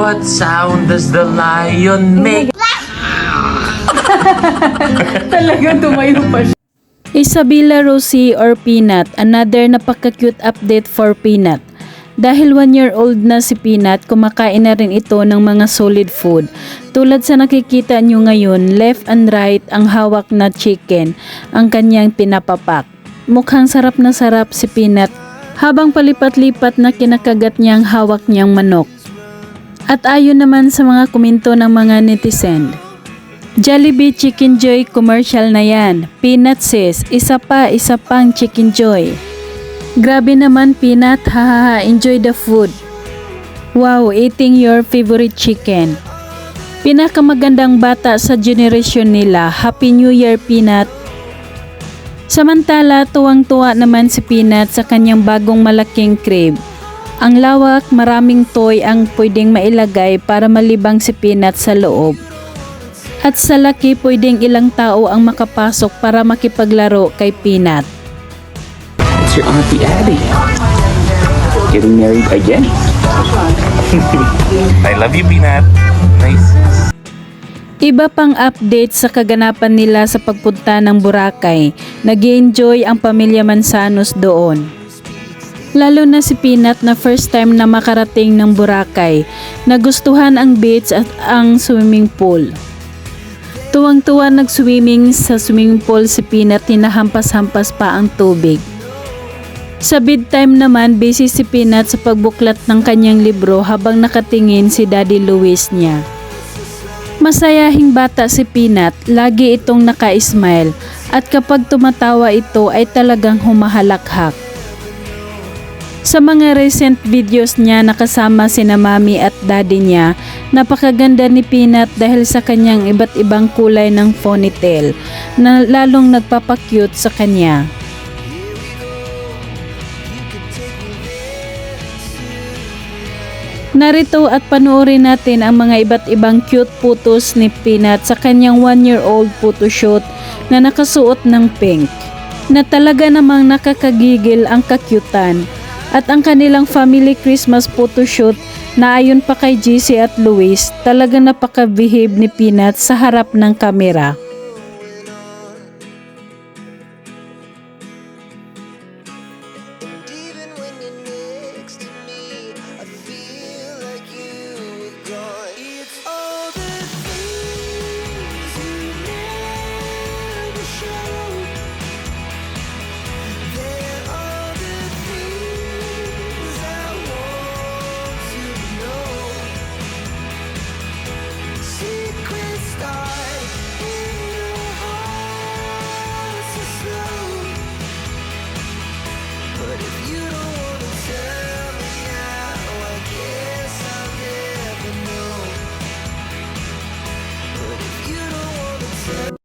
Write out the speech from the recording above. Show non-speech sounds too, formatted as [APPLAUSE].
What sound does the lion make? Talagang tumayo pa siya. Isabella Rosie or Peanut, another napaka-cute update for Peanut. Dahil one year old na si Peanut, kumakain na rin ito ng mga solid food. Tulad sa nakikita nyo ngayon, left and right ang hawak na chicken, ang kanyang pinapapak. Mukhang sarap na sarap si Peanut habang palipat-lipat na kinakagat niyang hawak niyang manok. At ayon naman sa mga komento ng mga netizen, Jollibee Chicken Joy commercial na yan. Peanut sis, isa pa, isa pang Chicken Joy. Grabe naman Peanut, hahaha, enjoy the food. Wow, eating your favorite chicken. Pinakamagandang bata sa generation nila, Happy New Year Peanut. Samantala, tuwang-tuwa naman si Peanut sa kanyang bagong malaking crib. Ang lawak, maraming toy ang pwedeng mailagay para malibang si Peanut sa loob. At sa laki, pwedeng ilang tao ang makapasok para makipaglaro kay Peanut. It's your Auntie Abby. Getting married again. [LAUGHS] I love you, Peanut. Nice. Iba pang update sa kaganapan nila sa pagpunta ng Boracay. nag enjoy ang pamilya Mansanos doon. Lalo na si Peanut na first time na makarating ng Boracay. Nagustuhan ang beach at ang swimming pool. Tuwang-tuwa nag-swimming sa swimming pool si Peanut hinahampas-hampas pa ang tubig. Sa bedtime naman, busy si Peanut sa pagbuklat ng kanyang libro habang nakatingin si Daddy Luis niya. Masayahing bata si Peanut, lagi itong naka-smile at kapag tumatawa ito ay talagang humahalakhak. Sa mga recent videos niya nakasama sina mami at daddy niya, napakaganda ni Peanut dahil sa kanyang iba't ibang kulay ng ponytail na lalong nagpapakyut sa kanya. Narito at panoorin natin ang mga iba't ibang cute photos ni Peanut sa kanyang one-year-old photoshoot na nakasuot ng pink. Na talaga namang nakakagigil ang kakyutan at ang kanilang family Christmas photoshoot na ayon pa kay JC at Luis talaga napaka-behave ni Peanut sa harap ng kamera.